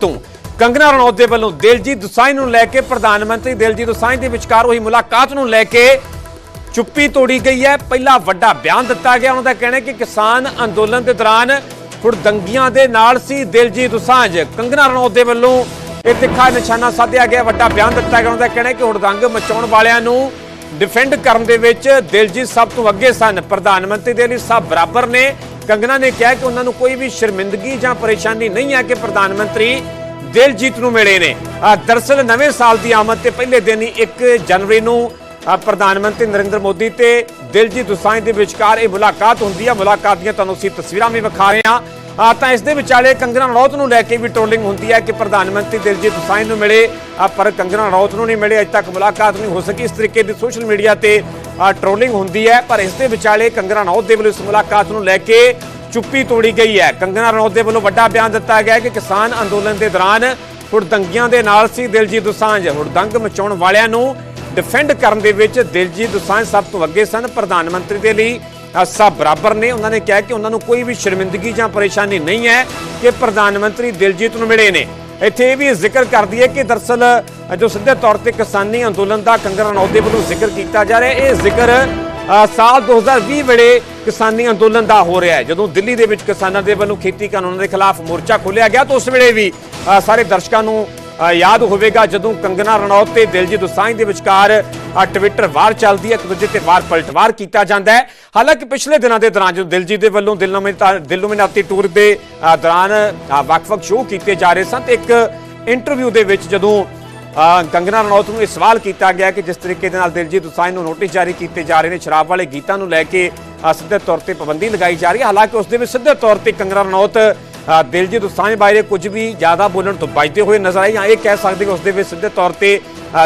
ਤੋਂ। ਕੰਗਨਾ ਰਣੌਤ ਦੇ ਵੱਲੋਂ ਦਿਲਜੀਤ ਦੋਸਾਂਝ ਨੂੰ ਲੈ ਕੇ ਪ੍ਰਧਾਨ ਮੰਤਰੀ ਦਿਲਜੀਤ ਦੋਸਾਂਝ ਦੇ ਵਿਚਕਾਰ ਹੋਈ ਮੁਲਾਕਾਤ ਨੂੰ ਲੈ ਕੇ ਚੁੱਪੀ ਤੋੜੀ ਗਈ ਹੈ। ਪਹਿਲਾ ਵੱਡਾ ਬਿਆਨ ਦਿੱਤਾ ਗਿਆ। ਉਹਨਾਂ ਦਾ ਕਹਿਣਾ ਹੈ ਕਿ ਕਿਸਾਨ ਅੰਦੋਲਨ ਦੇ ਦੌਰਾਨ ਹੁੜਦੰਗੀਆਂ ਦੇ ਨਾਲ ਸੀ ਦਿਲਜੀਤ ਦੁਸਾਂਝ। ਕੰਗਨਾ ਰਣੌਤ ਦੇ ਵੱਲੋਂ ਇਹ ਤਿੱਖਾ ਨਿਸ਼ਾਨਾ ਸਾਧਿਆ ਗਿਆ। ਵੱਡਾ ਬਿਆਨ ਦਿੱਤਾ ਗਿਆ। ਉਹਨਾਂ ਦਾ ਕਹਿਣਾ ਹੈ ਕਿ ਹੁੜਦੰਗ ਮਚਾਉਣ ਵਾਲਿਆਂ ਨੂੰ ਡਿਫੈਂਡ ਕਰਨ ਦੇ ਵਿੱਚ ਦਿਲਜੀਤ ਸਭ ਤੋਂ ਅੱਗੇ ਸਨ। ਪ੍ਰਧਾਨ ਮੰਤਰੀ ਦੇ ਲਈ ਸਭ ਬਰਾਬਰ ਨੇ। ਕੰਗਨਾ ਨੇ ਕਿਹਾ ਕਿ ਉਹਨਾਂ ਨੂੰ ਕੋਈ ਵੀ ਸ਼ਰਮਿੰਦਗੀ ਜਾਂ ਪਰੇਸ਼ਾਨੀ ਨਹੀਂ ਹੈ ਕਿ ਪ੍ਰਧਾਨ ਮੰਤਰੀ ਦਿਲਜੀਤ ਨੂੰ ਮਿਲੇ ਨੇ। ਅਹ ਨਵੇਂ ਸਾਲ ਦੀ ਆਮਦ ਤੇ ਪਹਿਲੇ ਦਿਨ ਹੀ 1 ਜਨਵਰੀ ਨੂੰ ਪ੍ਰਧਾਨ ਮੰਤਰੀ ਨਰਿੰਦਰ ਮੋਦੀ ਤੇ ਦਿਲਜੀਤ ਦੋਸਾਂਝ ਦੇ ਵਿਚਕਾਰ ਇਹ ਮੁਲਾਕਾਤ ਹੁੰਦੀ ਹੈ ਮੁਲਾਕਾਤ ਦੀਆਂ ਤੁਹਾਨੂੰ ਅਸੀਂ ਤਸਵੀਰਾਂ ਵੀ ਵਿਖਾ ਰਹੇ ਹਾਂ। ਆ ਤਾਂ ਇਸ ਦੇ ਵਿਚਾਲੇ ਕੰਗਨਾ ਰਣੌਤ ਨੂੰ ਲੈ ਕੇ ਵੀ ਟ੍ਰੋਲਿੰਗ ਹੁੰਦੀ ਹੈ ਕਿ ਪ੍ਰਧਾਨ ਮੰਤਰੀ ਦਿਲਜੀਤ ਦੋਸਾਂਝ ਨੂੰ ਮਿਲੇ ਪਰ ਕੰਗਨਾ ਰਣੌਤ ਨੂੰ ਨਹੀਂ ਮਿਲੇ। ਅਜੇ ਤੱਕ ਮੁਲਾਕਾਤ ਨਹੀਂ ਹੋ ਸਕੀ। ਇਸ ਤਰੀਕੇ ਦੀ ਸੋਸ਼ਲ ਮੀਡੀਆ ਤੇ ਟ੍ਰੋਲਿੰਗ ਹੁੰਦੀ ਹੈ, ਪਰ ਇਸ ਦੇ ਵਿਚਾਲੇ ਕੰਗਨਾ ਰਣੌਤ ਦੇ ਵੱਲੋਂ ਇਸ ਮੁਲਾਕਾਤ ਨੂੰ ਲੈ ਕੇ ਚੁੱਪੀ ਤੋੜੀ ਗਈ ਹੈ। ਕੰਗਨਾ ਰਣੌਤ ਦੇ ਵੱਲੋਂ ਵੱਡਾ ਬਿਆਨ ਦਿੱਤਾ ਗਿਆ ਕਿ ਕਿਸਾਨ ਅੰਦੋਲਨ ਦੇ ਦੌਰਾਨ ਹੁੜਦੰਗੀਆਂ ਦੇ ਨਾਲ ਸੀ ਦਿਲਜੀਤ ਦੋਸਾਂਝ। ਹੁੜਦੰਗ ਮਚਾਉਣ ਵਾਲਿਆਂ ਨੂੰ ਡਿਫੈਂਡ ਕਰਨ ਦੇ ਵਿੱਚ ਦਿਲਜੀਤ ਦੋਸਾਂਝ ਸਭ ਤੋਂ ਅੱਗੇ ਸਨ। ਪ੍ਰਧਾਨ ਮੰਤਰੀ ਦੇ ਲਈ ਸਭ ਬਰਾਬਰ ਨੇ। ਉਹਨਾਂ ਨੇ ਕਿਹਾ ਕਿ ਉਹਨਾਂ ਨੂੰ ਕੋਈ ਵੀ ਸ਼ਰਮਿੰਦਗੀ ਜਾਂ ਪਰੇਸ਼ਾਨੀ ਨਹੀਂ ਹੈ ਕਿ ਪ੍ਰਧਾਨ ਮੰਤਰੀ ਦਿਲਜੀਤ ਨੂੰ ਮਿਲੇ ਨੇ। ਇੱਥੇ ਇਹ ਵੀ ਜ਼ਿਕਰ ਕਰਦੀ ਹੈ ਕਿ ਦਰਸਲ ਜੋ ਸਿੱਧੇ ਤੌਰ ਤੇ ਕਿਸਾਨੀ ਅੰਦੋਲਨ ਦਾ ਕੰਗਨਾ ਰਣੌਤ ਦੇ ਵੱਲੋਂ ਜ਼ਿਕਰ ਕੀਤਾ ਜਾ ਰਿਹਾ ਇਹ ਜ਼ਿਕਰ ਅ, ਸਾਲ 2020 ਵੇਲੇ ਕਿਸਾਨੀ ਅੰਦੋਲਨ ਦਾ ਹੋ ਰਿਹਾ ਹੈ। ਜਦੋਂ ਦਿੱਲੀ ਦੇ ਵਿੱਚ ਕਿਸਾਨਾਂ ਦੇ ਵੱਲੋਂ ਖੇਤੀ ਕਾਨੂੰਨਾਂ ਦੇ ਖਿਲਾਫ ਮੋਰਚਾ ਖੋਲ੍ਹਿਆ ਗਿਆ ਤਾਂ ਉਸ ਵੇਲੇ ਵੀ ਸਾਰੇ ਦਰਸ਼ਕਾਂ ਨੂੰ ਯਾਦ ਹੋਵੇਗਾ ਜਦੋਂ ਕੰਗਨਾ ਰਣੌਤ ਤੇ ਦਿਲਜੀਤ ਦੋਸਾਂਝ ਦੇ ਵਿਚਕਾਰ ਟਵਿੱਟਰ ਵਾਰ ਚੱਲਦੀ ਹੈ ਇੱਕ ਦੂਜੇ ਤੇ ਵਾਰ ਪਲਟਵਾਰ ਕੀਤਾ ਜਾਂਦਾ ਹੈ। ਹਾਲਾਂਕਿ ਪਿਛਲੇ ਦਿਨਾਂ ਦੇ ਦੌਰਾਨ ਜਦੋਂ ਦਿਲਜੀਤ ਦੇ ਵੱਲੋਂ ਦਿਲੋਮਿਨਾਤੀ ਟੂਰ ਦੇ ਦੌਰਾਨ ਅ, ਵੱਖ-ਵੱਖ ਸ਼ੋਅ ਕੀਤੇ ਜਾ ਰਹੇ ਸਨ ਤੇ ਇੱਕ ਇੰਟਰਵਿਊ ਦੇ ਵਿੱਚ ਜਦੋਂ ਕੰਗਨਾ ਰਣੌਤ ਨੂੰ ਇਹ ਸਵਾਲ ਕੀਤਾ ਗਿਆ ਕਿ ਜਿਸ ਤਰੀਕੇ ਦੇ ਨਾਲ ਦਿਲਜੀਤ ਦੋਸਾਂਝ ਨੂੰ ਨੋਟਿਸ ਜਾਰੀ ਕੀਤੇ ਜਾ ਰਹੇ ਨੇ ਸ਼ਰਾਬ ਵਾਲੇ ਗੀਤਾਂ ਨੂੰ ਲੈ ਕੇ ਸਿੱਧੇ ਤੌਰ ਤੇ ਪਾਬੰਦੀ ਲਗਾਈ ਜਾ ਰਹੀ ਹੈ। ਹਾਲਾਂਕਿ ਉਸ ਦੇ ਵਿੱਚ ਸਿੱਧੇ ਤੌਰ ਤੇ ਕੰਗਨਾ ਰਣੌਤ ਦਿਲਜੀਤ ਦੋਸਾਂਝ ਬਾਰੇ ਕੁਝ ਵੀ ਜ਼ਿਆਦਾ ਬੋਲਣ ਤੋਂ ਬਚਦੇ ਹੋਏ ਨਜ਼ਰ ਆਏ ਜਾਂ ਇਹ ਕਹਿ ਸਕਦੇ ਕਿ ਉਸ ਦੇ ਵਿੱਚ ਸਿੱਧੇ ਤੌਰ ਤੇ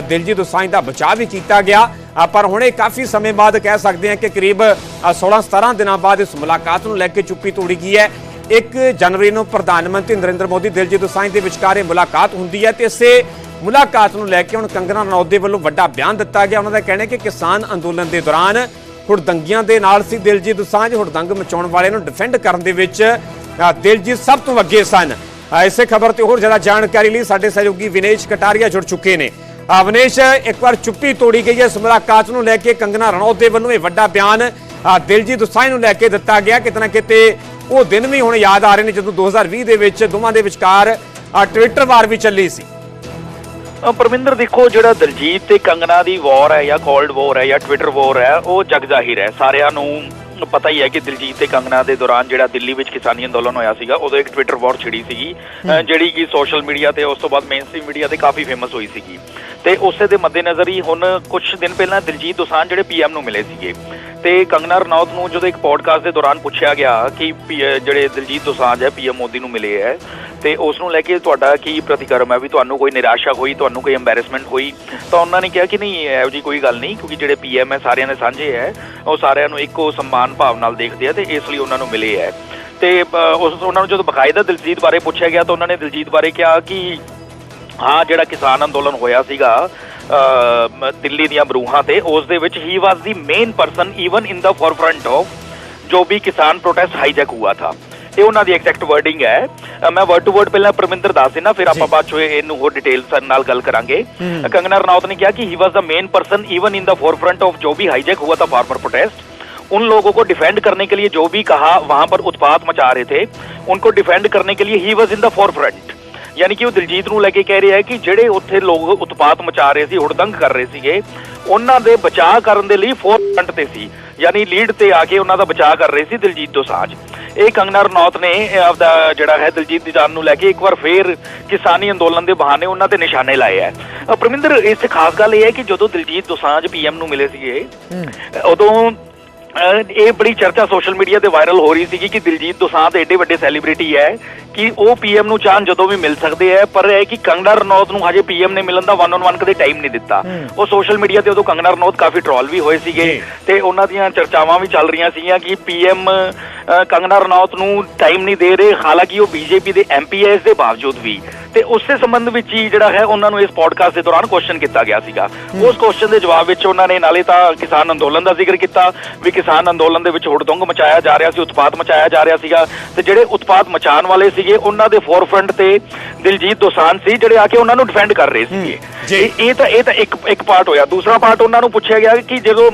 ਦਿਲਜੀਤ ਦੋਸਾਂਝ ਦਾ ਬਚਾਅ ਵੀ ਕੀਤਾ ਗਿਆ। ਪਰ ਹੁਣ ਇਹ ਕਾਫੀ ਸਮੇਂ ਬਾਅਦ ਕਹਿ ਸਕਦੇ ਹਾਂ ਕਿ ਕਰੀਬ 16-17 ਦਿਨਾਂ ਬਾਅਦ ਇਸ ਮੁਲਾਕਾਤ ਨੂੰ ਲੈ ਕੇ ਚੁੱਪੀ ਤੋੜੀ ਗਈ ਹੈ। 1 ਜਨਵਰੀ ਨੂੰ ਪ੍ਰਧਾਨ ਮੰਤਰੀ ਨਰਿੰਦਰ ਮੋਦੀ, ਦਿਲਜੀਤ ਦੋਸਾਂਝ ਦੇ ਵਿਚਕਾਰ ਇਹ ਮੁਲਾਕਾਤ ਹੁੰਦੀ ਹੈ ਤੇ ਇਸੇ ਮੁਲਾਕਾਤ ਨੂੰ ਲੈ ਕੇ ਹੁਣ ਕੰਗਨਾ ਰਣੌਤ ਵੱਲੋਂ ਵੱਡਾ ਬਿਆਨ ਦਿੱਤਾ ਗਿਆ। ਉਹਨਾਂ ਦਾ ਕਹਿਣਾ ਹੈ ਕਿ ਕਿਸਾਨ ਅੰਦੋਲਨ ਦੇ ਦੌਰਾਨ ਹੁੜਦੰਗੀਆਂ ਦੇ ਨਾਲ ਸੀ ਦਿਲਜੀਤ ਦੋਸਾਂਝ ਹੁੜਦੰਗ ਮਚਾਉਣ ਵਾਲਿਆਂ ਨੂੰ ਡਿਫੈਂਡ ਕਰਨ ਦੇ ਵਿੱਚ ਦਿਲਜੀਤ ਸਭ ਤੋਂ ਅੱਗੇ ਸਨ। ਇਸੇ ਖਬਰ ਤੇ ਹੋਰ ਜ਼ਿਆਦਾ ਜਾਣਕਾਰੀ ਲਈ ਸਾਡੇ ਸਹਿਯੋਗੀ ਵਿਨੇਸ਼ ਕਟਾਰੀਆ ਜੁੜ ਚੁੱਕੇ ਨੇ। ਅ, ਵਿਨੇਸ਼ ਇੱਕ ਵਾਰ ਚੁੱਪੀ ਤੋੜੀ ਗਈ ਹੈ ਇਸ ਮੁਲਾਕਾਤ ਨੂੰ ਲੈ ਕੇ ਕੰਗਨਾ ਰਣੌਤ ਦੇ ਵੱਲੋਂ ਇਹ ਵੱਡਾ ਬਿਆਨ ਦਿਲਜੀਤ ਦੋਸਾਂਝ ਨੂੰ ਲੈ ਕੇ ਦਿੱਤਾ ਗਿਆ। ਕਿਤੇ ਨਾ ਕਿਤੇ ਉਹ ਦਿਨ ਵੀ ਹੁਣ ਯਾਦ ਆ ਰਹੇ ਨੇ ਜਦੋਂ 2020 ਦੇ ਵਿੱਚ ਦੋਵਾਂ ਦੇ ਵਿਚਕਾਰ ਟਵਿੱਟਰ ਵਾਰ ਵੀ ਚੱਲੀ ਸੀ। ਪਰਮਿੰਦਰ ਦੇਖੋ ਜਿਹੜਾ ਦਲਜੀਤ ਤੇ ਕੰਗਨਾ ਦੀ ਵਾਰ ਹੈ ਜਾਂ ਕੋਲਡ ਵਾਰ ਹੈ ਜਾਂ ਟਵਿੱਟਰ ਵਾਰ ਹੈ ਉਹ ਜਗ ਜ਼ਾਹਿਰ ਹੈ। ਸਾਰਿਆਂ ਨੂੰ ਪਤਾ ਹੀ ਹੈ ਕਿ ਦਿਲਜੀਤ ਤੇ ਕੰਗਨਾ ਦੇ ਦੌਰਾਨ ਜਿਹੜਾ ਦਿੱਲੀ ਵਿੱਚ ਕਿਸਾਨੀ ਅੰਦੋਲਨ ਹੋਇਆ ਸੀਗਾ ਉਦੋਂ ਇੱਕ ਟਵਿੱਟਰ ਵਾਰ ਛਿੜੀ ਸੀਗੀ ਜਿਹੜੀ ਕਿ ਸੋਸ਼ਲ ਮੀਡੀਆ ਤੇ ਉਸ ਤੋਂ ਬਾਅਦ ਮੇਨਸਟ੍ਰੀਮ ਮੀਡੀਆ ਤੇ ਕਾਫੀ ਫੇਮਸ ਹੋਈ ਸੀਗੀ। ਤੇ ਉਸੇ ਦੇ ਮੱਦੇਨਜ਼ਰ ਹੀ ਹੁਣ ਕੁਝ ਦਿਨ ਪਹਿਲਾਂ ਦਿਲਜੀਤ ਦੋਸਾਂਝ ਜਿਹੜੇ ਪੀਐਮ ਨੂੰ ਮਿਲੇ ਸੀਗੇ। ਤੇ ਕੰਗਨਾ ਰਣੌਤ ਨੂੰ ਜਦੋਂ ਇੱਕ ਪੋਡਕਾਸਟ ਦੇ ਦੌਰਾਨ ਪੁੱਛਿਆ ਗਿਆ ਕਿ ਪੀ- ਜਿਹੜੇ ਦਿਲਜੀਤ ਦੋਸਾਂਝ ਹੈ ਪੀਐਮ ਮੋਦੀ ਨੂੰ ਮਿਲੇ ਹੈ, ਤੇ ਉਸ ਨੂੰ ਲੈ ਕੇ ਤੁਹਾਡਾ ਕੀ ਪ੍ਰਤੀਕਰਮ ਹੈ ਵੀ ਤੁਹਾਨੂੰ ਕੋਈ ਨਿਰਾਸ਼ਾ ਹੋਈ, ਤੁਹਾਨੂੰ ਕੋਈ ਐਮਬੈਰੈਸਮੈਂਟ ਹੋਈ? ਤਾਂ ਉਹਨਾਂ ਨੇ ਕਿਹਾ ਕਿ ਨਹੀਂ, ਇਹੋ ਜੀ ਕੋਈ ਗੱਲ ਨਹੀਂ, ਕਿਉਂਕਿ ਜਿਹੜੇ ਪੀਐਮ ਹੈ, ਸਾਰਿਆਂ ਦੇ ਸਾਂਝੇ ਹੈ, ਉਹ ਸਾਰਿਆਂ ਨੂੰ ਇੱਕੋ ਸਨਮਾਨ ਭਾਵ ਨਾਲ ਦੇਖਦੇ ਆ ਤੇ ਇਸ ਲਈ ਉਹਨਾਂ ਨੂੰ ਮਿਲੇ ਹੈ। ਤੇ ਉਸ, ਉਹਨਾਂ ਨੂੰ ਜਦੋਂ ਬਕਾਇਦਾ ਦਿਲਜੀਤ ਬਾਰੇ ਪੁੱਛਿਆ ਗਿਆ ਤਾਂ ਉਹਨਾਂ ਨੇ ਦਿਲਜੀਤ ਬਾਰੇ ਕਿਹਾ ਕਿ ਹਾਂ ਜਿਹੜਾ ਕਿਸਾਨ ਅੰਦੋਲਨ ਹੋਇਆ ਸੀਗਾ ਅ, ਮ- ਦਿੱਲੀ ਦੀਆਂ ਬਰੂਹਾਂ ਤੇ ਉਸ ਦੇ ਵਿੱਚ he was the main person even in the forefront of ਜੋ ਵੀ ਕਿਸਾਨ ਪ੍ਰੋਟੈਸਟ ਹਾਈਜੈਕ ਹੁਆ ਥਾ ਇਹ ਉਹਨਾਂ ਦੀ ਐਗਜ਼ੈਕਟ ਵਰਡਿੰਗ ਹੈ ਅ, ਮੈਂ ਵਰਡ ਟੂ ਵਰਡ ਪਹਿਲਾਂ ਪਰਮਿੰਦਰ ਦੱਸ ਦੇਣਾ ਫਿਰ ਆਪਾਂ ਬਾਅਦ ਚੋਂ ਇਹਨੂੰ ਹੋਰ ਡਿਟੇਲਸ ਨਾਲ ਗੱਲ ਕਰਾਂਗੇ ਅ, ਕੰਗਨਾ ਰਣੌਤ ਨੇ ਕਿਹਾ ਕਿ he was the main person even in the forefront of जो भी हाईजैक हुआ था फार्मर प्रोटेस्ट उन लोगों को डिफेंड करने के लिए जो भी कहा वहां पर उत्पात मचा रहे थे उनको डिफेंड करने के लिए he was in the forefront ਯਾਨੀ ਕਿ ਉਹ ਦਿਲਜੀਤ ਨੂੰ ਲੈ ਕੇ ਕਹਿ ਰਿਹਾ ਹੈ ਕਿ ਜਿਹੜੇ ਉੱਥੇ ਲੋਕ ਉਤਪਾਤ ਮਚਾ ਰਹੇ ਸੀ ਹੁੜਦੰਗ ਕਰ ਰਹੇ ਸੀਗੇ ਉਹਨਾਂ ਦੇ ਬਚਾਅ ਕਰਨ ਦੇ ਲਈ ਫੋਰਫਰੰਟ ਤੇ ਸੀ ਯਾਨੀ ਲੀਡ ਤੇ ਆ ਕੇ ਉਹਨਾਂ ਦਾ ਬਚਾਅ ਕਰ ਰਹੇ ਸੀ ਦਿਲਜੀਤ ਦੋਸਾਂਝ। ਇਹ ਕੰਗਨਾ ਰਣੌਤ ਨੇ ਆਪਦਾ ਜਿਹੜਾ ਹੈ ਦਿਲਜੀਤ ਦੀ ਜਾਨ ਨੂੰ ਲੈ ਕੇ ਇੱਕ ਵਾਰ ਫੇਰ ਕਿਸਾਨੀ ਅੰਦੋਲਨ ਦੇ ਬਹਾਨੇ ਉਹਨਾਂ ਤੇ ਨਿਸ਼ਾਨੇ ਲਾਏ ਅ, ਪਰਮਿੰਦਰ ਇਸ ਤੇ ਖਾਸ ਗੱਲ ਇਹ ਹੈ ਕਿ ਜਦੋਂ ਦਿਲਜੀਤ ਦੋਸਾਂਝ ਪੀਐਮ ਨੂੰ ਮਿਲੇ ਸੀਗੇ ਉਦੋਂ ਇਹ ਬੜੀ ਚਰਚਾ ਸੋਸ਼ਲ ਮੀਡੀਆ ਤੇ ਵਾਇਰਲ ਹੋ ਰਹੀ ਸੀਗੀ ਕਿ ਦਿਲਜੀਤ ਦੋਸਾਂਝ ਏਡੇ ਵੱਡੇ ਸੈਲੀਬ੍ਰਿਟੀ ਹੈ ਕਿ ਉਹ ਪੀਐਮ ਨੂੰ ਚਾਹਨ ਜਦੋਂ ਵੀ ਮਿਲ ਸਕਦੇ ਹੈ ਪਰ ਇਹ ਕਿ ਕੰਗਨਾ ਰਣੌਤ ਨੂੰ ਹਜੇ ਪੀਐਮ ਨੇ ਮਿਲਣ ਦਾ ਵਨ ਔਨ ਵਨ ਕਦੇ ਟਾਈਮ ਨਹੀਂ ਦਿੱਤਾ। ਉਹ ਸੋਸ਼ਲ ਮੀਡੀਆ ਤੇ ਉਦੋਂ ਕੰਗਨਾ ਰਣੌਤ ਕਾਫੀ ਟ੍ਰੋਲ ਵੀ ਹੋਏ ਸੀਗੇ। ਤੇ ਉਹਨਾਂ ਦੀਆਂ ਚਰਚਾਵਾਂ ਵੀ ਚੱਲ ਰਹੀਆਂ ਸੀਗੀਆਂ ਕਿ ਪੀਐਮ ਕੰਗਨਾ ਰਣੌਤ ਨੂੰ ਟਾਈਮ ਨਹੀਂ ਦੇ ਰਹੇ ਹਾਲਾਂਕਿ ਉਹ ਬੀਜੇਪੀ ਦੇ ਐਮਪੀ ਹੈ ਇਸ ਦੇ ਬਾਵਜੂਦ ਵੀ। ਤੇ ਉਸੇ ਸੰਬੰਧ ਵਿੱਚ ਹੀ ਜਿਹੜਾ ਹੈ ਉਹਨਾਂ ਨੂੰ ਇਸ ਪੋਡਕਾਸਟ ਦੇ ਦੌਰਾਨ ਕੁਐਸਚਨ ਕੀਤਾ ਗਿਆ ਸੀਗਾ। ਉਸ ਕੁਐਸਚਨ ਦੇ ਜਵਾਬ ਵਿੱਚ ਉਹਨਾਂ ਨੇ ਨਾਲੇ ਤਾਂ ਕਿਸਾਨ ਅੰਦੋਲਨ ਦਾ ਜ਼ਿਕਰ ਕੀਤਾ ਵੀ ਕਿਸਾਨ ਅੰਦੋਲਨ ਦੇ ਵਿੱਚ ਹੁੜਦੰਗ ਮਚਾਇਆ ਜਾ ਰਿਹਾ ਸੀ ਉਤਪਾਦ ਮਚਾਇਆ ਜਾ ਰਿਹਾ ਸੀਗਾ ਤੇ ਜਿਹੜੇ ਉਤਪਾਦ ਮਚਾਉਣ ਵਾਲੇ ਸੀਗੇ ਉਹਨਾਂ ਦੇ ਫੋਰਫਰੰਟ ਤੇ ਦਿਲਜੀਤ ਦੋਸਾਂਝ ਸੀ ਜਿਹੜੇ ਆ ਕੇ ਉਹਨਾਂ ਨੂੰ ਡਿਫੈਂਡ ਕਰ ਰਹੇ ਸੀਗੇ। ਜੀ। ਇਹ- ਤਾਂ ਇਹ ਤਾਂ ਇੱਕ ਇੱਕ ਪਾਰਟ ਹੋਇਆ। ਦੂਸਰਾ ਪਾਰਟ ਉਹਨਾਂ ਨੂੰ ਪੁੱਛਿਆ ਗਿਆ ਕਿ ਜਦੋਂ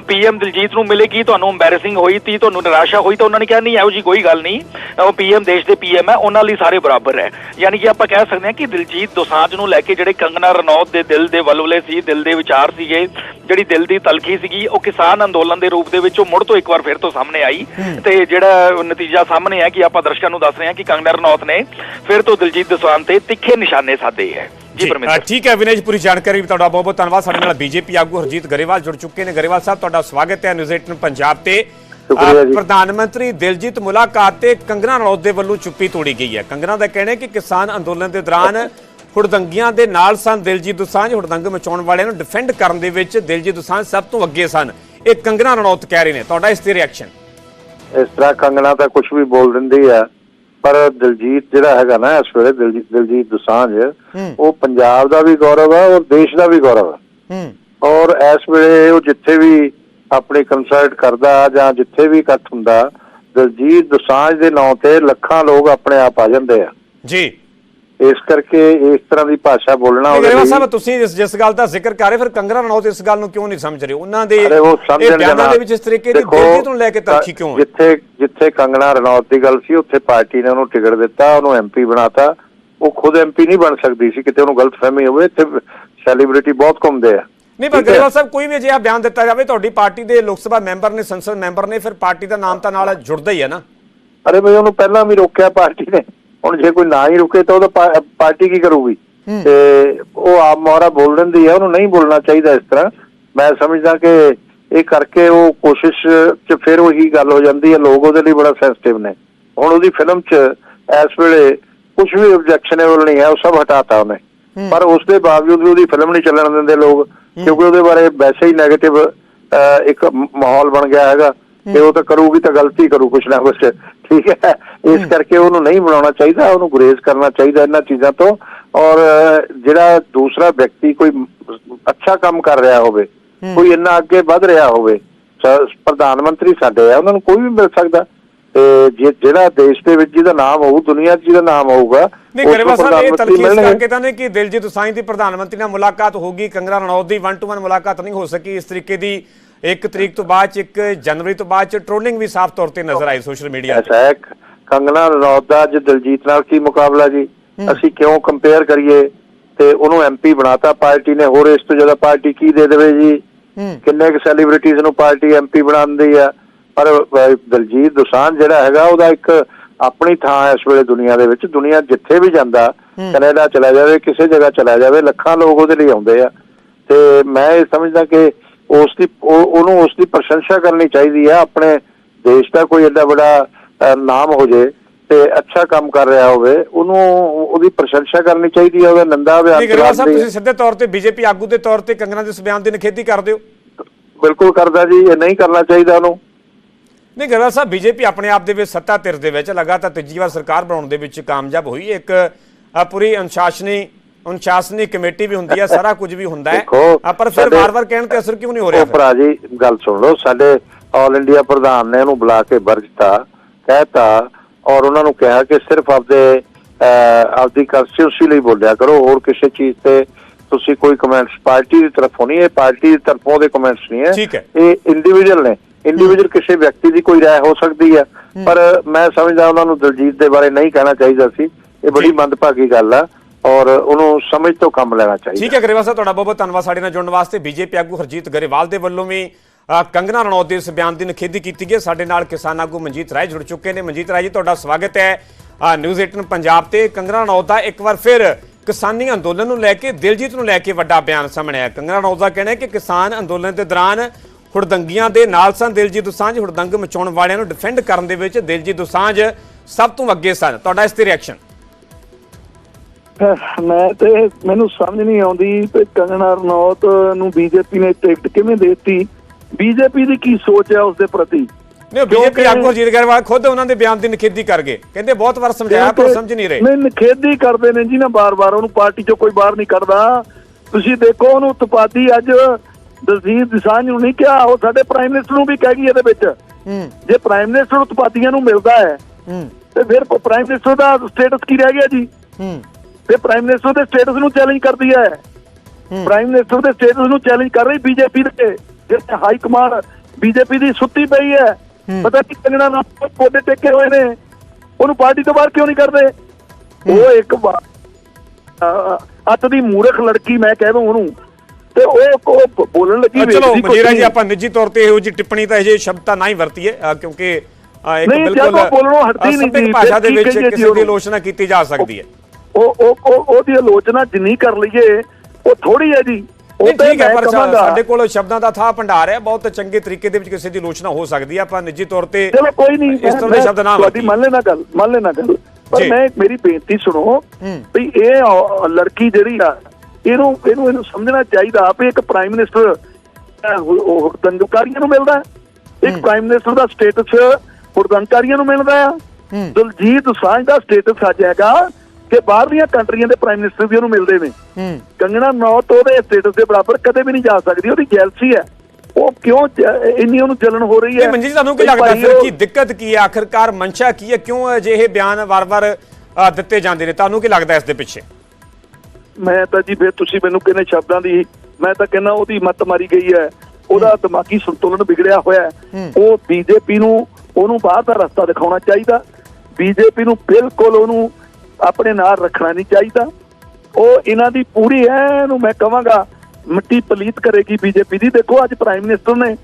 ਪੀਐਮ ਦਿਲਜੀਤ ਨੂੰ ਮਿਲੇ ਕੀ ਤੁਹਾਨੂੰ ਐਮਬੈਰਸਿੰਗ ਹੋਈ ਤੀ ਤੁਹਾਨੂੰ ਨਿਰਾਸ਼ਾ ਹੋਈ ਤਾਂ ਉਹਨਾਂ ਨੇ ਕਿਹਾ ਨਹੀਂ ਇਹੋ ਜੀ ਕੋਈ ਗੱਲ ਨਹੀਂ। ਉਹ ਪੀਐਮ ਦੇਸ਼ ਦੇ ਪੀਐਮ ਹੈ ਉਹਨਾਂ ਲਈ ਸਾਰੇ ਬਰਾਬਰ ਹੈ। ਯਾਨੀ ਕਿ ਆਪਾਂ ਕਹਿ ਸਕਦੇ ਹਾਂ ਕਿ ਦਿਲਜੀਤ ਦੋਸਾਂਝ ਨੂੰ ਲੈ ਕੇ ਜਿਹੜੇ ਕੰਗਨਾ ਰਣੌਤ ਦੇ ਦਿਲ ਦੇ ਵਲਵਲੇ ਸੀ ਦਿਲ ਦੇ ਵਿਚਾਰ ਸੀਗੇ ਜਿਹੜੀ ਦਿਲ ਦੀ ਤਲਖੀ ਸੀਗੀ ਉਹ ਕਿਸਾਨ ਅੰਦੋਲਨ ਦੇ ਰੂਪ ਦੇ ਵਿੱਚ ਉਹ ਮੁੜ ਤੋਂ ਇੱਕ ਵਾਰ ਫਿਰ ਤੋਂ ਸਾਹਮਣੇ ਆਈ। ਤੇ ਜਿਹੜਾ ਨਤੀਜਾ ਸਾਹਮਣੇ ਹੈ ਕਿ ਆਪਾਂ ਦਰਸ਼ਕਾਂ ਨੂੰ ਦੱਸ ਰਹੇ ਹਾਂ ਕਿ ਕੰਗਨਾ ਰਣੌਤ ਨੇ ਫਿਰ ਤੋਂ ਦਿਲਜੀਤ ਦੋਸਾਂਝ ਤੇ ਤਿੱਖੇ ਨਿਸ਼ਾਨੇ ਸਾਧੇ ਹੈ। ਜੀ ਠੀਕ ਹੈ ਵਿਨੇਸ਼ ਪੂਰੀ ਜਾਣਕਾਰੀ ਵੀ ਤੁਹਾਡਾ ਬਹੁਤ ਬਹੁਤ ਧੰਨਵਾਦ। ਸਾਡੇ ਨਾਲ ਬੀਜੇਪੀ ਆਗੂ ਹਰਜੀਤ ਗਰੇਵਾਲ ਜੁੜ ਚੁੱਕੇ ਨੇ। ਗਰੇਵਾਲ ਸਾਹਿਬ ਤੁਹਾਡਾ ਸਵਾਗਤ ਹੈ ਨਿਊਜ਼ 18 ਪੰਜਾਬ ਤੇ। ਪ੍ਰਧਾਨ ਮੰਤਰੀ ਦਿਲਜੀਤ ਮੁਲਾਕਾਤ ਤੇ ਕੰਗਨਾ ਰਣੌਤ ਦੇ ਵੱਲੋਂ ਚੁੱਪੀ ਤੋੜੀ ਗਈ ਹੈ। ਕੰਗਨਾ ਦਾ ਕਹਿਣਾ ਹੈ ਕਿ ਕਿਸਾਨ ਅੰਦੋਲਨ ਦੇ ਦੌਰਾਨ ਹੁੜਦੰਗੀਆਂ ਦੇ ਨਾਲ ਸਨ ਦਿਲਜੀਤ ਦੋਸਾਂਝ। ਹੁੜਦੰਗ ਮਚਾਉਣ ਵਾਲਿਆਂ ਨੂੰ ਡਿਫੈਂਡ ਕਰਨ ਦੇ ਵਿੱਚ ਦਿਲਜੀਤ ਦੋਸਾਂਝ ਸਭ ਤੋਂ ਅੱਗੇ ਸਨ। ਇਹ ਕੰਗਨਾ ਰਣੌਤ ਕਹਿ ਰਹੇ ਨੇ। ਤੁਹਾਡਾ ਇਸ ਤੇ ਰਿਐਕਸ਼ਨ ਇਸ ਤਰ੍ਹਾਂ ਕੰਗਣਾ ਤਾਂ ਕੁਝ ਵੀ ਬੋਲ ਦਿੰਦੀ ਆ ਪਰ ਦਿਲਜੀਤ ਜਿਹੜਾ ਹੈਗਾ ਨਾ ਇਸ ਵੇਲੇ ਦਿਲਜੀਤ ਦਿਲਜੀਤ ਦੁਸਾਂਝ ਉਹ ਪੰਜਾਬ ਦਾ ਵੀ ਗੌਰਵ ਹੈ ਔਰ ਦੇਸ਼ ਦਾ ਵੀ ਗੌਰਵ ਹੈ ਹੂੰ। ਔਰ ਇਸ ਵੇਲੇ ਉਹ ਜਿੱਥੇ ਵੀ ਆਪਣੀ ਕੰਸਰਟ ਕਰਦਾ ਜਾਂ ਜਿੱਥੇ ਵੀ ਇਕੱਠ ਹੁੰਦਾ ਦਿਲਜੀਤ ਦੁਸਾਂਝ ਦੇ ਨਾਂ ਤੇ ਲੱਖਾਂ ਲੋਕ ਆਪਣੇ ਆਪ ਆ ਜਾਂਦੇ ਆ। ਜੀ। ਇਸ ਕਰਕੇ ਇਸ ਤਰ੍ਹਾਂ ਦੀ ਭਾਸ਼ਾ ਬੋਲਣਾ ਉਹਦੇ ਗਰੇਵਾਲ ਲਈ- ਸਾਹਿਬ ਤੁਸੀਂ ਜਿਸ ਜਿਸ ਗੱਲ ਦਾ ਜ਼ਿਕਰ ਕਰ ਰਹੇ ਫਿਰ ਕੰਗਨਾ ਰਣੌਤ ਇਸ ਗੱਲ ਨੂੰ ਕਿਉਂ ਨਹੀਂ ਸਮਝ ਰਹੇ ਉਹਨਾਂ ਦੇ ਇਹ ਬਿਆਨਾਂ ਦੇ ਵਿੱਚ ਇਸ ਤਰੀਕੇ ਦੀ ਦਿਲਜੀਤ ਨੂੰ ਲੈ ਕੇ ਤਰਖੀ ਕਿਉਂ ਹੈ? ਜਿੱਥੇ ਜਿੱਥੇ ਕੰਗਣਾ ਰਣੌਤ ਦੀ ਗੱਲ ਸੀ ਉੱਥੇ ਪਾਰਟੀ ਨੇ ਉਹਨੂੰ ਟਿਕਟ ਦਿੱਤਾ ਉਹਨੂੰ ਐਮਪੀ ਬਣਾਤਾ। ਉਹ ਖੁਦ ਐਮਪੀ ਨਹੀਂ ਬਣ ਸਕਦੀ ਸੀ ਕਿਤੇ ਉਹਨੂੰ ਗਲਤਫਹਿਮੀ ਹੋਵੇ ਇੱਥੇ ਸੈਲੀਬ੍ਰਿਟੀ ਬਹੁਤ ਘੁੰਮਦੇ ਆ। ਨਹੀਂ ਪਰ? ਗਰੇਵਾਲ ਸਾਹਿਬ ਕੋਈ ਵੀ ਅਜਿਹਾ ਬਿਆਨ ਦਿੱਤਾ ਜਾਵੇ ਤੁਹਾਡੀ ਪਾਰਟੀ ਦੇ ਲੋਕ ਸਭਾ ਮੈਂਬਰ ਨੇ ਸੰਸਦ ਮੈਂਬਰ ਨੇ ਫਿਰ ਪਾਰਟੀ ਦਾ ਨਾਮ ਤਾਂ ਨਾਲ ਜੁੜਦਾ ਹੀ ਹੈ ਨਾ। ਅਰੇ ਬਈ ਉਹਨੂੰ ਪਹਿਲਾਂ ਵੀ ਰੋਕਿਆ ਪਾਰਟੀ ਨੇ। ਹੁਣ ਜੇ ਕੋਈ ਨਾ ਹੀ ਰੁਕੇ ਤਾਂ ਉਹਦਾ ਪਾ- ਪਾਰਟੀ ਕੀ ਕਰੂਗੀ? ਤੇ ਉਹ ਆਪ ਮੋਹਰਾ ਬੋਲ ਦਿੰਦੀ ਹੈ ਉਹਨੂੰ ਨਹੀਂ ਬੋਲਣਾ ਚਾਹੀਦਾ ਇਸ ਤਰ੍ਹਾਂ। ਮੈਂ ਸਮਝਦਾ ਕਿ ਇਹ ਕਰਕੇ ਉਹ ਕੋਸ਼ਿਸ਼ ਚ ਫਿਰ ਉਹੀ ਗੱਲ ਹੋ ਜਾਂਦੀ ਹੈ ਲੋਕ ਉਹਦੇ ਲਈ ਬੜਾ ਸੈਂਸਿਟਿਵ ਨੇ। ਹੁਣ ਉਹਦੀ ਫਿਲਮ ਚ ਇਸ ਵੇਲੇ ਕੁਝ ਵੀ ਆਬਜੈਕਸ਼ਨੇਬਲ ਨਹੀਂ ਹੈ ਉਹ ਸਭ ਹਟਾਤਾ ਉਹਨੇ। ਪਰ ਉਸ ਦੇ ਬਾਵਜੂਦ ਵੀ ਉਹਦੀ ਫਿਲਮ ਨਹੀਂ ਚੱਲਣ ਦਿੰਦੇ ਲੋਕ ਕਿਉਂਕਿ ਉਹਦੇ ਬਾਰੇ ਵੈਸੇ ਹੀ 네ਗੇਟਿਵ ਇੱਕ ਮਾਹੌਲ ਬਣ ਗਿਆ ਹੈਗਾ। ਤੇ ਉਹ ਤਾਂ ਕਰੂਗੀ ਤਾਂ ਗਲਤੀ ਕਰੂ ਕੁਛ ਨਾ ਕੁਛ। ਠੀਕ ਹੈ? ਇਸ ਕਰਕੇ ਉਹਨੂੰ ਨਹੀਂ ਬਣਾਉਣਾ ਚਾਹੀਦਾ ਉਹਨੂੰ ਗੁਰੇਜ਼ ਕਰਨਾ ਚਾਹੀਦਾ ਇਹਨਾਂ ਚੀਜ਼ਾਂ ਤੋਂ। ਔਰ ਜਿਹੜਾ ਦੂਸਰਾ ਵਿਅਕਤੀ ਕੋਈ ਅੱਛਾ ਕੰਮ ਕਰ ਰਿਹਾ ਹੋਵੇ ਕੋਈ ਇੰਨਾ ਅੱਗੇ ਵੱਧ ਰਿਹਾ ਹੋਵੇ ਪ੍ਰਧਾਨ ਮੰਤਰੀ ਸਾਡੇ ਆ ਉਹਨਾਂ ਨੂੰ ਕੋਈ ਵੀ ਮਿਲ ਸਕਦਾ। ਤੇ ਜੇ ਜਿਹੜਾ ਦੇਸ਼ ਦੇ ਵਿੱਚ ਜਿਹਦਾ ਨਾਮ ਹੋਊ ਦੁਨੀਆ 'ਚ ਜਿਹਦਾ ਨਾਮ ਹੋਊਗਾ ਨਹੀਂ ਗਰੇਵਾਲ ਸਾਹਿਬ ਇਹ ਮਿਲਣਗੇ। ਕਰਕੇ ਤਾਂ ਨੇ ਕਿ ਦਿਲਜੀਤ ਦੋਸਾਂਝ ਦੀ ਪ੍ਰਧਾਨ ਮੰਤਰੀ ਨਾਲ ਮੁਲਾਕਾਤ ਹੋਗੀ ਕੰਗਨਾ ਰਣੌਤ ਦੀ 1 ਟੂ 1 ਮੁਲਾਕਾਤ ਨਹੀਂ ਹੋ ਸਕੀ ਇਸ ਤਰੀਕੇ ਦੀ ਇੱਕ ਤਰੀਕ ਤੋਂ ਬਾਅਦ ਚ ਇੱਕ ਜਨਵਰੀ ਤੋਂ ਬਾਅਦ ਚ ਟ੍ਰੋਲਿੰਗ ਵੀ ਸਾਫ਼ ਤੌਰ ਤੇ ਨਜ਼ਰ ਆਈ ਸੋਸ਼ਲ ਮੀਡੀਆ ਤੇ। ਐਸਾ ਹੈ ਕ- ਕੰਗਨਾ ਰਣੌਤ ਦਾ ਅੱਜ ਦਿਲਜੀਤ ਨਾਲ ਕੀ ਮੁਕਾਬਲਾ ਜੀ? ਅਸੀਂ ਕਿਉਂ ਕੰਪੇਅਰ ਕਰੀਏ? ਤੇ ਉਹਨੂੰ ਐਮਪੀ ਬਣਾਤਾ ਪਾਰਟੀ ਨੇ ਹੋਰ ਇਸ ਤੋਂ ਜ਼ਿਆਦਾ ਪਾਰਟੀ ਕੀ ਦੇ ਦੇਵੇ ਜੀ? ਕਿੰਨੇ ਕੁ ਸੈਲੀਬ੍ਰਿਟੀਜ਼ ਨੂੰ ਪਾਰਟੀ ਐਮਪੀ ਬਣਾਉਂਦੀ ਆ? ਪਰ ਦਿਲਜੀਤ ਦੋਸਾਂਝ ਜਿਹੜਾ ਹੈਗਾ ਉਹਦਾ ਇੱਕ ਆਪਣੀ ਥਾਂ ਇਸ ਵੇਲੇ ਦੁਨੀਆ ਦੇ ਵਿੱਚ। ਦੁਨੀਆ ਜਿੱਥੇ ਵੀ ਜਾਂਦਾ ਕੈਨੇਡਾ ਚਲਾ ਜਾਵੇ ਕਿਸੇ ਜਗ੍ਹਾ ਚਲਾ ਜਾਵੇ ਲੱਖਾਂ ਲੋਕ ਉਹਦੇ ਲਈ ਆਉਂਦੇ ਆ। ਤੇ ਮੈਂ ਇਹ ਸਮਝਦਾ ਕਿ ਉਸ ਦੀ ਉਹ- ਉਹਨੂੰ ਉਸ ਦੀ ਪ੍ਰਸ਼ੰਸਾ ਕਰਨੀ ਚਾਹੀਦੀ ਹੈ ਆਪਣੇ ਦੇਸ਼ ਦਾ ਕੋਈ ਏਡਾ ਵੱਡਾ ਨਾਮ ਹੋ ਜੇ ਤੇ ਅੱਛਾ ਕੰਮ ਕਰ ਰਿਹਾ ਹੋਵੇ ਉਹਨੂੰ ਉਹਦੀ ਪ੍ਰਸ਼ੰਸਾ ਕਰਨੀ ਚਾਹੀਦੀ ਹੈ ਉਹਦਾ ਨੰਦਾ ਬਿਆਨ ਨਹੀਂ ਗਰੇਵਾਲ ਸਾਹਿਬ ਤੁਸੀਂ ਸਿੱਧੇ ਤੌਰ ਤੇ ਬੀਜੇਪੀ ਆਗੂ ਦੇ ਤੌਰ ਤੇ ਕੰਗਨਾ ਦੇ ਇਸ ਬਿਆਨ ਦੀ ਨਿਖੇਧੀ ਕਰਦੇ ਹੋ? ਬਿਲਕੁਲ ਕਰਦਾ ਜੀ ਇਹ ਨਹੀਂ ਕਰਨਾ ਚਾਹੀਦਾ ਉਹਨੂੰ। ਨਹੀਂ ਗਰੇਵਾਲ ਸਾਹਿਬ ਬੀਜੇਪੀ ਆਪਣੇ ਆਪ ਦੇ ਵਿੱਚ ਸੱਤਾ ਧਿਰ ਦੇ ਵਿੱਚ ਲਗਾਤਾਰ ਤੀਜੀ ਵਾਰ ਸਰਕਾਰ ਬਣਾਉਣ ਦੇ ਵਿੱਚ ਕਾਮਯਾਬ ਹੋਈ ਇੱਕ ਪੂਰੀ ਅਨੁਸ਼ਾਸਨੀ ਅਨੁਸ਼ਾਸਨੀ ਕਮੇਟੀ ਵੀ ਹੁੰਦੀ ਹੈ ਸਾਰਾ ਕੁਝ ਵੀ ਹੁੰਦਾ ਹੈ। ਪਰ ਫਿਰ ਵਾਰ-ਵਾਰ ਕਹਿਣ ਤੇ ਅਸਰ ਕਿਉਂ ਨਹੀਂ ਹੋ ਰਿਹਾ? ਭਰਾ ਜੀ ਗੱਲ ਸੁਣ ਲਓ ਸਾਡੇ ਆਲ ਇੰਡੀਆ ਪ੍ਰਧਾਨ ਨੇ ਉਹਨੂੰ ਬੁਲਾ ਕੇ ਵਰਜਤਾ ਕਹਿਤਾ ਔਰ ਉਹਨਾਂ ਨੂੰ ਕਿਹਾ ਕਿ ਸਿਰਫ ਆਪਦੇ ਆਪਦੀ ਕੰਸਟੀਟਿਊਂਸੀ ਲਈ ਬੋਲਿਆ ਕਰੋ ਹੋਰ ਕਿਸੇ ਚੀਜ਼ ਤੇ ਤੁਸੀਂ ਕੋਈ ਕਮੈਂਟਸ ਪਾਰਟੀ ਦੀ ਤਰਫੋਂ ਨਹੀਂ ਇਹ ਪਾਰਟੀ ਦੀ ਤਰਫੋਂ ਦੇ ਕਮੈਂਟਸ ਨਹੀਂ ਹੈ। ਇਹ ਇੰਡੀਵਿਜੂਅਲ ਨੇ। ਇੰਡੀਵਿਜੂਅਲ ਕਿਸੇ ਵਿਅਕਤੀ ਦੀ ਕੋਈ ਰਾਏ ਹੋ ਸਕਦੀ ਹੈ। ਪਰ ਮੈਂ ਸਮਝਦਾ ਉਹਨਾਂ ਨੂੰ ਦਲਜੀਤ ਦੇ ਬਾਰੇ ਨਹੀਂ ਕਹਿਣਾ ਚਾਹੀਦਾ ਸੀ। ਇਹ ਬੜੀ। ਮੰਦਭਾਗੀ ਗੱਲ ਆ। ਔਰ ਉਹਨੂੰ ਸਮਝ ਤੋਂ ਕੰਮ ਲੈਣਾ ਚਾਹੀਦਾ। ਠੀਕ ਹੈ ਗਰੇਵਾਲ ਸਾਹਿਬ ਤੁਹਾਡਾ ਬਹੁਤ ਬਹੁਤ ਧੰਨਵਾਦ ਸਾਡੇ ਨਾਲ ਜੁੜਨ ਵਾਸਤੇ। ਬੀਜੇਪੀ ਆਗੂ ਹਰਜੀਤ ਗਰੇਵਾਲ ਦੇ ਵੱਲੋਂ ਵੀ ਅ, ਕੰਗਨਾ ਰਣੌਤ ਦੇ ਇਸ ਬਿਆਨ ਦੀ ਨਿਖੇਧੀ ਕੀਤੀ ਗਈ ਸਾਡੇ ਨਾਲ ਕਿਸਾਨ ਆਗੂ ਮਨਜੀਤ ਰਾਏ ਜੁੜ ਚੁੱਕੇ ਨੇ। ਮਨਜੀਤ ਰਾਏ ਜੀ ਤੁਹਾਡਾ ਸਵਾਗਤ ਹੈ ਨਿਊਜ਼ 18 ਪੰਜਾਬ ਤੇ। ਕੰਗਨਾ ਰਣੌਤ ਦਾ ਇੱਕ ਵਾਰ ਫਿਰ ਕਿਸਾਨੀ ਅੰਦੋਲਨ ਨੂੰ ਲੈ ਕੇ ਦਿਲਜੀਤ ਨੂੰ ਲੈ ਕੇ ਵੱਡਾ ਬਿਆਨ ਸਾਹਮਣੇ ਆਇਆ। ਕੰਗਨਾ ਰਣੌਤ ਦਾ ਕਹਿਣਾ ਹੈ ਕਿ ਕਿਸਾਨ ਅੰਦੋਲਨ ਦੇ ਦੌਰਾਨ ਹੁੜਦੰਗੀਆਂ ਦੇ ਨਾਲ ਸਨ ਦਿਲਜੀਤ ਦੋਸਾਂਝ ਹੁੜਦੰਗ ਮਚਾਉਣ ਵਾਲਿਆਂ ਨੂੰ ਡਿਫੈਂਡ ਕਰਨ ਦੇ ਵਿੱਚ ਦਿਲਜੀਤ ਦੋਸਾਂਝ ਸਭ ਤੋਂ ਅੱਗੇ ਸਨ। ਤੁਹਾਡਾ ਇਸ ਤੇ ਰਿਐਕਸ਼ਨ ਮੈਂ ਤੇ ਮੈਨੂੰ ਸਮਝ ਨਹੀਂ ਆਉਂਦੀ ਕਿ ਕੰਗਨਾ ਰਣੌਤ ਨੂੰ ਬੀਜੇਪੀ ਨੇ ਟਿਕਟ ਕਿਵੇਂ ਦੇਤੀ? ਬੀਜੇਪੀ ਦੀ ਕੀ ਸੋਚ ਹੈ ਉਸ ਦੇ ਪ੍ਰਤੀ? ਨਹੀਂ ਬੀਜੇਪੀ ਆਗੂ ਅਜੀਤ ਗਰੇਵਾਲ ਖੁਦ ਉਹਨਾਂ ਦੇ ਬਿਆਨ ਦੀ ਨਿਖੇਧੀ ਕਰ ਗਏ। ਕਹਿੰਦੇ ਬਹੁਤ ਵਾਰ ਸਮਝਾਇਆ ਪਰ ਸਮਝ ਨਹੀਂ ਰਹੇ। ਨਹੀਂ ਨਿਖੇਧੀ ਕਰਦੇ ਨੇ ਜੀ ਨਾ ਬਾਰ-ਬਾਰ ਉਹਨੂੰ ਪਾਰਟੀ ਚੋਂ ਕੋਈ ਬਾਹਰ ਨਹੀਂ ਕੱਢਦਾ। ਤੁਸੀਂ ਦੇਖੋ ਉਹਨੂੰ ਉਤਪਾਦੀ ਅੱਜ ਦਲਜੀਤ ਦਿਸਾਂਝ ਨੂੰ ਨਹੀਂ ਕਿਹਾ ਉਹ ਸਾਡੇ ਪ੍ਰਾਈਮ ਮਿਨਿਸਟਰ ਨੂੰ ਵੀ ਕਹਿ ਗਈ ਇਹਦੇ ਵਿੱਚ। ਹੂੰ। ਜੇ ਪ੍ਰਾਈਮ ਮਿਨਿਸਟਰ ਉਤਪਾਦੀਆਂ ਨੂੰ ਮਿਲਦਾ ਹੈ ਹੂੰ। ਤੇ ਫਿਰ ਪ੍ਰਾਈਮ ਮਿਨਿਸਟਰ ਦਾ ਸਟੇਟਸ ਕੀ ਰਹਿ ਗਿਆ ਜੀ? ਹੂੰ। ਤੇ ਪ੍ਰਾਈਮ ਮਿਨਿਸਟਰ ਦੇ ਸਟੇਟਸ ਨੂੰ ਚੈਲੰਜ ਕਰਦੀ ਹੈ। ਪ੍ਰਾਈਮ ਮਿਨਿਸਟਰ ਦੇ ਸਟੇਟਸ ਨੂੰ ਚੈਲੰਜ ਕਰ ਰਹੀ ਬੀਜੇਪੀ ਦੇ ਜਿਹੜੇ ਹਾਈ ਕਮਾਂਡ ਬੀਜੇਪੀ ਦੀ ਸੁੱਤੀ ਪਈ ਹੈ। ਪਤਾ ਨਹੀਂ ਕੰਗਣਾ ਨਾਲ ਕੋਡੇ ਟੇਕੇ ਹੋਏ ਨੇ। ਉਹਨੂੰ ਪਾਰਟੀ ਤੋਂ ਬਾਹਰ ਕਿਉਂ ਨਹੀਂ ਕਰਦੇ? ਉਹ ਇੱਕ ਵਾ- ਅਹ ਅੱਤ ਦੀ ਮੂਰਖ ਲੜਕੀ ਮੈਂ ਕਹਿ ਦੂੰ ਉਹਨੂੰ। ਤੇ ਉਹ ਬੋਲਣ ਲੱਗੀ ਚਲੋ ਮਜੀਰਾ ਜੀ। ਆਪਾਂ ਨਿੱਜੀ ਤੌਰ ਤੇ ਇਹੋ ਜੀ ਟਿੱਪਣੀ ਤਾਂ ਇਹ ਸ਼ਬਦ ਤਾਂ ਨਾ ਹੀ ਵਰਤੀਏ ਕਿਉਂਕਿ ਇੱਕ ਬਿਲਕੁਲ ਜੀ, ਭਾਸ਼ਾ ਦੇ ਵਿੱਚ ਕਿਸੇ ਦੀ? ਆਲੋਚਨਾ ਕੀਤੀ ਜਾ ਸਕਦੀ ਹੈ। ਉਹ ਉਹ ਉਹ- ਉਹਦੀ ਆਲੋਚਨਾ ਜਿੰਨੀ ਕਰ ਲਈਏ ਉਹ ਥੋੜੀ ਹੈ ਜੀ ਉਹ ਠੀਕ ਹੈ ਪਰ ਸਾਡੇ ਕੋਲ ਸ਼ਬਦਾਂ ਦਾ ਥਾਂ ਭੰਡਾਰ ਹੈ ਬਹੁਤ ਚੰਗੇ ਤਰੀਕੇ ਦੇ ਵਿੱਚ ਕਿਸੇ ਦੀ ਆਲੋਚਨਾ ਹੋ ਸਕਦੀ ਹੈ ਆਪਾਂ ਨਿੱਜੀ ਤੌਰ ਤੇ ਚਲੋ ਕੋਈ ਨਹੀਂ ਇਸ ਤਰ੍ਹਾਂ ਦੇ ਸ਼ਬਦ ਨਾ ਤੁਹਾਡੀ ਮੰਨ ਲੈਣਾ ਗੱਲ ਮੰਨ ਲੈਣਾ ਗੱਲ। ਪਰ ਮੈਂ ਮੇਰੀ ਬੇਨਤੀ ਸੁਣੋ। ਵੀ ਇਹ ਲੜਕੀ ਜਿਹੜੀ ਆ ਇਹਨੂੰ ਇਹਨੂੰ ਇਹਨੂੰ ਸਮਝਣਾ ਚਾਹੀਦਾ ਵੀ ਇੱਕ ਪ੍ਰਾਈਮ ਮਿਨਿਸਟਰ ਉਹ ਦੰਗਕਾਰੀਆਂ ਨੂੰ ਮਿਲਦਾ। ਇੱਕ ਪ੍ਰਾਈਮ ਮਿਨਿਸਟਰ ਦਾ ਸਟੇਟਸ ਹੁਰਦੰਗਕਾਰੀਆਂ ਨੂੰ ਮਿਲਦਾ ਆ। ਦਲਜੀਤ ਦੋਸਾਂਝ ਦਾ ਸਟੇਟਸ ਅੱਜ ਹੈਗਾ ਕਿ ਬਾਹਰਲੀਆਂ ਕੰਟਰੀਆਂ ਦੇ ਪ੍ਰਾਈਮ ਮਿਨਿਸਟਰ ਵੀ ਉਹਨੂੰ ਮਿਲਦੇ ਨੇ। ਹੂੰ। ਕੰਗਣਾ ਨੌਤ ਉਹਦੇ ਸਟੇਟਸ ਦੇ ਬਰਾਬਰ ਕਦੇ ਵੀ ਨਹੀਂ ਜਾ ਸਕਦੀ ਉਹਦੀ ਜੈਲਸੀ ਹੈ। ਉਹ ਕਿਉਂ ਇੰਨੀ ਉਹਨੂੰ ਜਲਨ ਹੋ ਰਹੀ ਹੈ? ਇਹ ਮਨਜੀਤ ਤੁਹਾਨੂੰ ਕੀ ਲੱਗਦਾ ਫਿਰ ਕੀ ਦਿੱਕਤ ਕੀ ਹੈ? ਆਖਰਕਾਰ ਮਨਸ਼ਾ ਕੀ ਹੈ? ਕਿਉਂ ਅਜਿਹੇ ਬਿਆਨ ਵਾਰ-ਵਾਰ ਦਿੱਤੇ ਜਾਂਦੇ ਨੇ? ਤੁਹਾਨੂੰ ਕੀ ਲੱਗਦਾ ਇਸ ਦੇ ਪਿੱਛੇ? ਮੈਂ ਤਾਂ ਜੀ ਫਿਰ ਤੁਸੀਂ ਮੈਨੂੰ ਕਿੰਨੇ ਸ਼ਬਦਾਂ ਦੀ ਮੈਂ ਤਾਂ ਕਹਿੰਦਾ ਉਹਦੀ ਮੱਤ ਮਾਰੀ ਗਈ ਹੈ। ਉਹਦਾ ਦਿਮਾਗੀ ਸੰਤੁਲਨ ਵਿਗੜਿਆ ਹੋਇਆ। ਉਹ ਬੀਜੇਪੀ ਨੂੰ ਉਹਨੂੰ ਬਾਹਰ ਦਾ ਰਸਤਾ ਦਿਖਾਉਣਾ ਚਾਹੀਦਾ। ਬੀਜੇਪੀ ਨੂੰ ਬਿਲਕੁਲ ਉਹਨੂੰ ਆਪਣੇ ਨਾਲ ਰੱਖਣਾ ਨਹੀਂ ਚਾਹੀਦਾ। ਉਹ ਇਹਨਾਂ ਦੀ ਪੂਰੀ ਹੈ ਨੂੰ ਮੈਂ ਕਹਾਂਗਾ ਮਿੱਟੀ ਪਲੀਤ ਕਰੇਗੀ ਬੀਜੇਪੀ ਦੀ। ਦੇਖੋ ਅੱਜ ਪ੍ਰਾਈਮ ਮਿਨਿਸਟਰ ਨੇ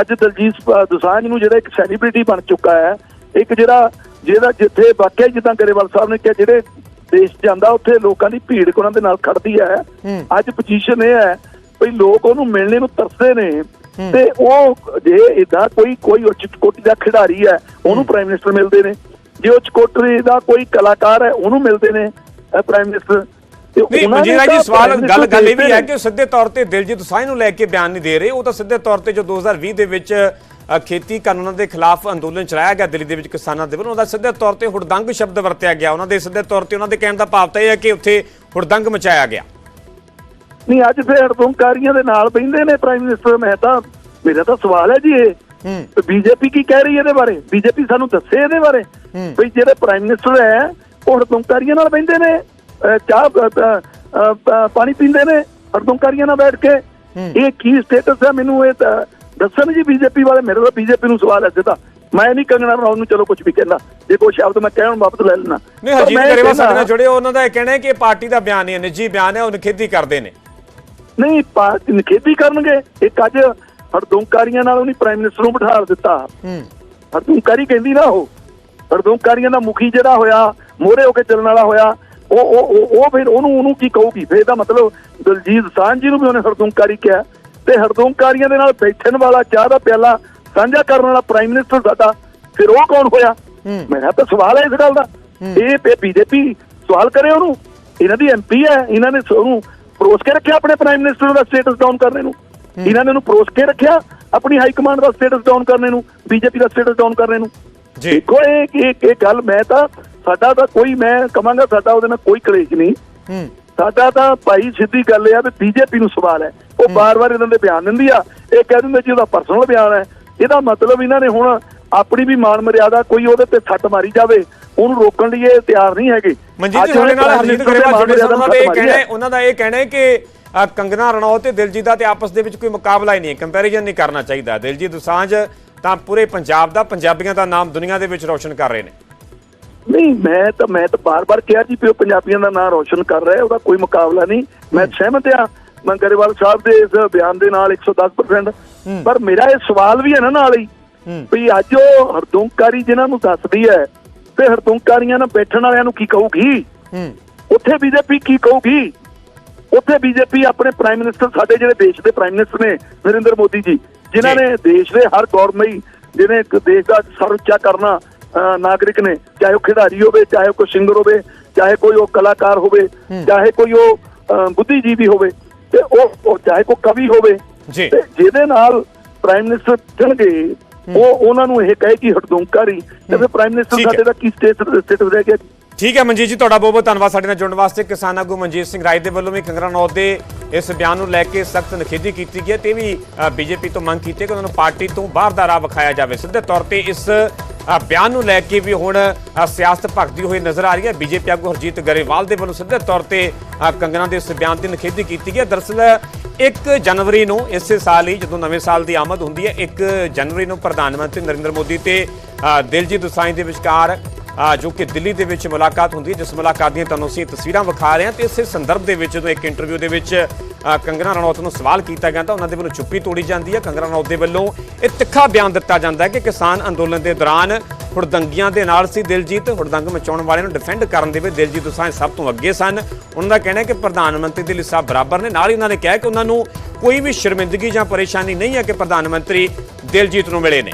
ਅੱਜ ਦਲਜੀਤ ਦੋਸਾਂਝ ਨੂੰ ਜਿਹੜਾ ਇੱਕ ਸੈਲੀਬ੍ਰਿਟੀ ਬਣ ਚੁੱਕਾ ਹੈ ਇੱਕ ਜਿਹੜਾ ਜਿਹਦਾ ਜਿੱਥੇ ਵਾਕਿਆ ਜਿੱਦਾਂ ਗਰੇਵਾਲ ਸਾਹਿਬ ਨੇ ਕਿਹਾ ਜਿਹੜੇ ਦੇਸ਼ ਜਾਂਦਾ ਉੱਥੇ ਲੋਕਾਂ ਦੀ ਭੀੜ ਉਹਨਾਂ ਦੇ ਨਾਲ ਖੜਦੀ ਹੈ। ਹੂੰ। ਅੱਜ ਪੋਜੀਸ਼ਨ ਇਹ ਹੈ ਵੀ ਲੋਕ ਉਹਨੂੰ ਮਿਲਣੇ ਨੂੰ ਤਰਸਦੇ ਨੇ। ਤੇ ਉਹ ਜੇ ਇਦਾਂ ਕੋਈ ਕੋਈ ਉੱਚ ਕੋਟੀ ਦਾ ਖਿਡਾਰੀ ਹੈ ਉਹਨੂੰ ਪ੍ਰਾਈਮ ਮਿਨਿਸਟਰ ਮਿਲਦੇ ਨੇ। ਜੇ ਉੱਚ ਕੋਟੀ ਦਾ ਕੋਈ ਕਲਾਕਾਰ ਹੈ ਉਹਨੂੰ ਮਿਲਦੇ ਨੇ ਪ੍ਰਾਈਮ ਮਿਨਿਸਟਰ ਤੇ ਨਹੀਂ ਉਹਨਾਂ ਨੇ ਜੀ ਸਵਾਲ ਗੱਲ ਗੱਲ ਇਹ ਵੀ ਹੈ। ਕਿ ਉਹ ਸਿੱਧੇ ਤੌਰ ਤੇ ਦਿਲਜੀਤ ਦੋਸਾਂਝ ਨੂੰ ਲੈ ਕੇ ਬਿਆਨ ਨਹੀਂ ਦੇ ਰਹੇ। ਉਹ ਤਾਂ ਸਿੱਧੇ ਤੌਰ ਤੇ ਜੋ 2020 ਦੇ ਵਿੱਚ ਖੇਤੀ ਕਾਨੂੰਨਾਂ ਦੇ ਖਿਲਾਫ ਅੰਦੋਲਨ ਚਲਾਇਆ ਗਿਆ ਦਿੱਲੀ ਦੇ ਵਿੱਚ ਕਿਸਾਨਾਂ ਦੇ ਵੱਲੋਂ ਉਹਦਾ ਸਿੱਧੇ ਤੌਰ ਤੇ ਹੁੜਦੰਗ ਸ਼ਬਦ ਵਰਤਿਆ ਗਿਆ। ਉਹਨਾਂ ਦੇ ਸਿੱਧੇ ਤੌਰ ਤੇ ਉਹਨਾਂ ਦੇ ਕਹਿਣ ਦਾ ਭਾਵ ਤਾਂ ਇਹ ਹੈ ਕਿ ਉੱਥੇ ਹੁੜਦੰਗ ਮਚਾਇਆ ਗਿਆ। ਨਹੀਂ ਅੱਜ ਫਿਰ ਹੜਦੰਕਾਰੀਆਂ ਦੇ ਨਾਲ ਬੈਂਦੇ ਨੇ ਪ੍ਰਾਈਮ ਮਿਨਿਸਟਰ ਮੈਂ ਤਾਂ ਮੇਰਾ ਤਾਂ ਸਵਾਲ ਹੈ ਜੀ ਇਹ। ਹੂੰ। ਬੀਜੇਪੀ ਕੀ ਕਹਿ ਰਹੀ ਹੈ ਇਹਦੇ ਬਾਰੇ? ਬੀਜੇਪੀ ਸਾਨੂੰ ਦੱਸੇ ਇਹਦੇ ਬਾਰੇ। ਵੀ ਜਿਹੜੇ ਪ੍ਰਾਈਮ ਮਿਨਿਸਟਰ ਹੈ ਉਹ ਹੜਦੰਕਾਰੀਆਂ ਨਾਲ ਬੈਂਦੇ ਨੇ ਚਾਹ ਪਾਣੀ ਪੀਂਦੇ ਨੇ ਹੜਦੰਕਾਰੀਆਂ ਨਾਲ ਬੈਠ ਕੇ। ਇਹ ਕੀ ਸਟੇਟਸ ਹੈ? ਮੈਨੂੰ ਇਹ ਤਾਂ ਦੱਸਣ ਜੀ ਬੀਜੇਪੀ ਵਾਲੇ ਮੇਰੇ ਤਾਂ ਬੀਜੇਪੀ ਨੂੰ ਸਵਾਲ ਹੈ ਸਿੱਧਾ। ਮੈਂ ਨਹੀਂ ਕੰਗਣਾ ਰਣੌਤ ਨੂੰ ਚਲੋ ਕੁਝ ਵੀ ਕਹਿੰਦਾ। ਜੇ ਕੋਈ ਸ਼ਬਦ ਮੈਂ ਕਹਿਣ ਵਾਪਸ ਲੈ ਲੈਣਾ ਨਹੀਂ ਹਰਜੀਤ ਗਰੇਵਾਲ ਸਾਡੇ ਨਾਲ ਜੁੜੇ ਹੋ, ਉਹਨਾਂ ਦਾ ਇਹ ਕਹਿਣਾ ਹੈ ਕਿ ਇਹ ਪਾਰਟੀ ਦਾ ਬਿਆਨ ਹੈ। ਨਿੱਜੀ ਬਿਆਨ ਹੈ ਉਹ ਨਿਖੇਧੀ ਕਰਦੇ ਨੇ। ਨਹੀਂ ਪਾਰਟੀ ਨਿਖੇਧੀ ਕਰਨਗੇ। ਇੱਕ ਅੱਜ ਹੜਦੰਕਾਰੀਆਂ ਨਾਲ ਉਹਨੇ ਪ੍ਰਾਈਮ ਮਿਨਿਸਟਰ ਨੂੰ ਬਿਠਾ ਦਿੱਤਾ। ਹਰਦੂੰਕਾਰੀ ਕਹਿੰਦੀ ਨਾ ਉਹ। ਹਰਦੂੰਕਾਰੀਆਂ ਦਾ ਮੁਖੀ ਜਿਹੜਾ ਹੋਇਆ ਮੋਹਰੇ ਹੋ ਕੇ ਚੱਲਣ ਵਾਲਾ ਹੋਇਆ ਉਹ ਉਹ ਉਹ- ਫਿਰ ਉਹਨੂੰ ਉਹਨੂੰ ਕੀ ਕਹੂਗੀ? ਫਿਰ ਇਹਦਾ ਮਤਲਬ ਦਲਜੀਤ ਸਾਂਝ ਜੀ ਨੂੰ ਵੀ ਉਹਨੇ ਹਰਦੂੰਕਾਰੀ ਕਿਹਾ। ਤੇ ਹਰਦੂੰਕਾਰੀਆਂ ਦੇ ਨਾਲ ਬੈਠਣ ਵਾਲਾ ਚਾਹ ਦਾ ਪਿਆਲਾ ਸਾਂਝਾ ਕਰਨ ਵਾਲਾ ਪ੍ਰਾਈਮ ਮਿਨਿਸਟਰ ਸਾਡਾ ਫਿਰ ਉਹ ਕੌਣ ਹੋਇਆ। ਮੇਰਾ ਤਾਂ ਸਵਾਲ ਹੈ ਇਸ ਗੱਲ ਦਾ। ਇਹ ਬੀਜੇਪੀ ਸਵਾਲ ਕਰੇ ਉਹਨੂੰ? ਇਹਨਾਂ ਦੀ ਐਮਪੀ ਹੈ ਇਹਨਾਂ ਨੇ ਉਹਨੂੰ ਪਰੋਸ ਕੇ ਰੱਖਿਆ ਆਪਣੇ ਪ੍ਰਾਈਮ ਮਿਨਿਸਟਰ ਦਾ ਸਟੇਟਸ ਡਾਊਨ ਕਰਨੇ ਨੂੰ। ਇਹਨਾਂ ਨੇ ਉਹਨੂੰ ਪਰੋਸ ਕੇ ਰੱਖਿਆ ਆਪਣੀ ਹਾਈ ਕਮਾਂਡ ਦਾ ਸਟੇਟਸ ਡਾਊਨ ਕਰਨੇ ਨੂੰ ਬੀਜੇਪੀ ਦਾ ਸਟੇਟਸ ਡਾਊਨ ਕਰਨੇ ਨੂੰ। ਦੇਖੋ ਇਹ ਇਹ ਗੱਲ ਮੈਂ ਤਾਂ ਸਾਡਾ ਤਾਂ ਕੋਈ ਮੈਂ ਕਵਾਂਗਾ ਸਾਡਾ ਉਹਦੇ ਨਾਲ ਕੋਈ ਕਲੇਸ਼ ਨਹੀਂ। ਹੂੰ। ਸਾਡਾ ਤਾਂ ਭਾਈ ਸਿੱਧੀ ਗੱਲ ਇਹ ਆ ਵੀ ਬੀਜੇਪੀ ਨੂੰ ਸਵਾਲ ਹੈ। ਉਹ ਬਾਰ-ਬਾਰ ਇਹਨਾਂ ਦੇ ਬਿਆਨ ਦਿੰਦੀ ਆ। ਇਹ ਕਹਿ ਦਿੰਦੇ ਜੀ ਉਹਦਾ ਪਰਸਨਲ ਬਿਆਨ ਹੈ। ਇਹਦਾ ਮਤਲਬ ਇਹਨਾਂ ਨੇ ਹੁਣ ਆਪਣੀ ਵੀ ਮਾਨ ਮਰਿਆਦਾ ਕੋਈ ਉਹਦੇ ਤੇ ਸੱਟ ਮਾਰੀ ਜਾਵੇ ਉਹਨੂੰ ਰੋਕਣ ਲਈ ਇਹ ਤਿਆਰ ਨਹੀਂ ਹੈਗੇ। ਮਨਜੀਤ ਜੀ ਸਾਡੇ ਨਾਲ ਹਰਜੀਤ ਗਰੇਵਾਲ ਜੁੜੇ ਸਨ ਉਹਨਾਂ ਦਾ ਇਹ ਕਹਿਣਾ ਹੈ। ਉਹਨਾਂ ਦਾ ਇਹ ਕਹਿਣਾ ਹੈ ਕਿ ਕੰਗਨਾ ਰਣੌਤ ਤੇ ਦਿਲਜੀਤ ਦਾ ਤੇ ਆਪਸ ਦੇ ਵਿੱਚ ਕੋਈ ਮੁਕਾਬਲਾ ਹੀ ਨਹੀਂ ਹੈ। ਕੰਪੈਰੀਜ਼ਨ ਨਹੀਂ ਕਰਨਾ ਚਾਹੀਦਾ। ਦਿਲਜੀਤ ਦੋਸਾਂਝ ਤਾਂ ਪੂਰੇ ਪੰਜਾਬ ਦਾ ਪੰਜਾਬੀਆਂ ਦਾ ਨਾਮ ਦੁਨੀਆ ਦੇ ਵਿੱਚ ਰੌਸ਼ਨ ਕਰ ਰਹੇ ਨੇ। ਨਹੀਂ ਮੈਂ ਤਾਂ ਮੈਂ ਤਾਂ ਬਾਰ-ਬਾਰ ਕਿਹਾ ਜੀ ਵੀ ਉਹ ਪੰਜਾਬੀਆਂ ਦਾ ਨਾਮ ਰੋਸ਼ਨ ਕਰ ਰਿਹਾ ਹੈ, ਉਹਦਾ ਕੋਈ ਮੁਕਾਬਲਾ ਨਹੀਂ। ਮੈਂ ਸਹਿਮਤ ਆ ਮੈਂ ਗਰੇਵਾਲ ਸਾਹਿਬ ਦੇ ਇਸ ਬਿਆਨ ਦੇ ਨਾਲ 110% ਪਰ ਮੇਰਾ ਇਹ ਸਵਾਲ ਵੀ ਹੈ ਨਾ ਨਾਲ ਹੀ। ਵੀ ਅੱਜ ਉਹ ਹਰਦੁੰਕਾਰੀ ਜਿਨ੍ਹਾਂ ਨੂੰ ਦੱਸਦੀ ਹੈ ਤੇ ਹਰਦੁੰਕਾਰੀਆਂ ਨਾਲ ਬੈਠਣ ਵਾਲਿਆਂ ਨੂੰ ਕੀ ਕਹੂਗੀ? ਉੱਥੇ ਬੀਜੇਪੀ ਕੀ ਕਹੂਗੀ? ਉੱਥੇ ਬੀਜੇਪੀ ਆਪਣੇ ਪ੍ਰਾਈਮ ਮਿਨਿਸਟਰ ਸਾਡੇ ਜਿਹੜੇ ਦੇਸ਼ ਦੇ ਪ੍ਰਾਈਮ ਮਿਨਿਸਟਰ ਨੇ ਨਰਿੰਦਰ ਮੋਦੀ ਜੀ ਜਿਨ੍ਹਾਂ। ਨੇ ਦੇਸ਼ ਦੇ ਹਰ ਗੌਰਮਈ ਜਿਹਨੇ ਇੱਕ ਦੇਸ਼ ਦਾ ਸਰ ਉੱਚਾ ਕਰਨਾ ਨਾਗਰਿਕ ਨੇ ਚਾਹੇ ਉਹ ਖਿਡਾਰੀ ਹੋਵੇ ਚਾਹੇ ਕੋਈ ਸਿੰਗਰ ਹੋਵੇ ਚਾਹੇ ਕੋਈ ਉਹ ਕਲਾਕਾਰ ਹੋਵੇ ਚਾਹੇ ਕੋਈ ਉਹ ਬੁੱਧੀਜੀਵੀ ਹੋਵੇ ਤੇ ਉਹ ਚਾਹੇ ਕੋਈ ਕਵੀ ਹੋਵੇ ਜੀ ਤੇ ਜਿਹਦੇ ਨਾਲ ਪ੍ਰਾਈਮ ਮਿਨਿਸਟਰ ਚਣਗੇ ਉਹ ਉਹਨਾਂ ਨੂੰ ਇਹ ਕਹੇ ਕਿ ਹੜਦੁੰਕਾਰੀ ਤੇ ਫਿਰ ਪ੍ਰਾਈਮ ਮਿਨਿਸਟਰ। ਸਾਡੇ ਦਾ ਕੀ ਸਟੇਟਸ ਸਟੇਟਸ ਰਹਿ ਗਿਆ ਠੀਕ ਹੈ ਮਨਜੀਤ ਜੀ ਤੁਹਾਡਾ ਬਹੁਤ ਬਹੁਤ ਧੰਨਵਾਦ ਸਾਡੇ ਨਾਲ ਜੁੜਨ ਵਾਸਤੇ ਕਿਸਾਨ ਆਗੂ ਮਨਜੀਤ ਸਿੰਘ ਰਾਏ ਦੇ ਵੱਲੋਂ ਵੀ ਕੰਗਰਾ ਦੇ ਇਸ ਬਿਆਨ ਨੂੰ ਲੈ ਕੇ ਸਖਤ ਨਖੇਦੀ ਕੀਤੀ ਗਈ ਹੈ। ਤੇ ਵੀ ਬੀਜੇਪੀ ਤੋਂ ਮੰਗ ਕੀਤੀ ਹੈ ਕਿ ਉਹਨਾਂ ਨੂੰ ਪਾਰਟੀ ਤੋਂ ਬਾਹਰ ਦਾ ਰਾਹ ਵਿਖਾਇਆ ਜਾਵੇ। ਸਿੱਧੇ ਤੌਰ ਤੇ ਇਸ ਬਿਆਨ ਨੂੰ ਲੈ ਕੇ ਵੀ ਹੁਣ ਸਿਆਸਤ ਭਖਦੀ ਹੋਈ ਨਜ਼ਰ ਆ ਰਹੀ ਹੈ। ਬੀਜੇਪੀ ਆਗੂ ਹਰਜੀਤ ਗਰੇਵਾਲ ਦੇ ਵੱਲੋਂ ਸਿੱਧੇ ਤੌਰ ਤੇ ਅ, ਕੰਗਨਾ ਦੇ ਇਸ ਬਿਆਨ ਦੀ ਨਖੇਦੀ ਕੀਤੀ ਗਈ ਹੈ। ਦਰਅਸਲ 1 ਜਨਵਰੀ ਨੂੰ ਇਸੇ ਸਾਲ ਹੀ ਜਦੋਂ ਨਵੇਂ ਸਾਲ ਦੀ ਆਮਦ ਹੁੰਦੀ ਹੈ 1 ਜਨਵਰੀ ਨੂੰ ਪ੍ਰਧਾਨ ਮੰਤਰੀ ਨਰਿੰਦਰ ਮੋਦੀ ਤੇ ਦਿਲਜੀਤ ਦੋਸਾਂਝ ਦੇ ਵਿਚਕਾਰ ਜੋ ਕਿ ਦਿੱਲੀ ਦੇ ਵਿੱਚ ਮੁਲਾਕਾਤ ਹੁੰਦੀ ਹੈ ਜਿਸ ਮੁਲਾਕਾਤ ਦੀਆਂ ਤੁਹਾਨੂੰ ਅਸੀਂ ਤਸਵੀਰਾਂ ਵਿਖਾ ਰਹੇ ਹਾਂ ਤੇ ਇਸੇ ਸੰਦਰਭ ਦੇ ਵਿੱਚ ਜਦੋਂ ਇੱਕ ਇੰਟਰਵਿਊ ਦੇ ਵਿੱਚ ਅ, ਕੰਗਨਾ ਰਣੌਤ ਨੂੰ ਸਵਾਲ ਕੀਤਾ ਗਿਆ ਤਾਂ ਉਹਨਾਂ ਦੇ ਵੱਲੋਂ ਚੁੱਪੀ ਤੋੜੀ ਜਾਂਦੀ ਹੈ। ਕੰਗਨਾ ਰਣੌਤ ਦੇ ਵੱਲੋਂ ਇਹ ਤਿੱਖਾ ਬਿਆਨ ਦਿੱਤਾ ਜਾਂਦਾ ਹੈ ਕਿ ਕਿਸਾਨ ਅੰਦੋਲਨ ਦੇ ਦੌਰਾਨ ਹੁੜਦੰਗੀਆਂ ਦੇ ਨਾਲ ਸੀ ਦਿਲਜੀਤ ਹੁੜਦੰਗ ਮਚਾਉਣ ਵਾਲਿਆਂ ਨੂੰ ਡਿਫੈਂਡ ਕਰਨ ਦੇ ਵਿੱਚ ਦਿਲਜੀਤ ਦੋਸਾਂਝ ਸਭ ਤੋਂ ਅੱਗੇ ਸਨ। ਉਹਨਾਂ ਦਾ ਕਹਿਣਾ ਹੈ ਕਿ ਪ੍ਰਧਾਨ ਮੰਤਰੀ ਦੇ ਲਈ ਸਭ ਬਰਾਬਰ ਨੇ। ਨਾਲ ਹੀ ਉਹਨਾਂ ਨੇ ਕਿਹਾ ਕਿ ਉਹਨਾਂ ਨੂੰ ਕੋਈ ਵੀ ਸ਼ਰਮਿੰਦਗੀ ਜਾਂ ਪਰੇਸ਼ਾਨੀ ਨਹੀਂ ਹੈ ਕਿ ਪ੍ਰਧਾਨ ਮੰਤਰੀ ਦਿਲਜੀਤ ਨੂੰ ਮਿਲੇ ਨੇ।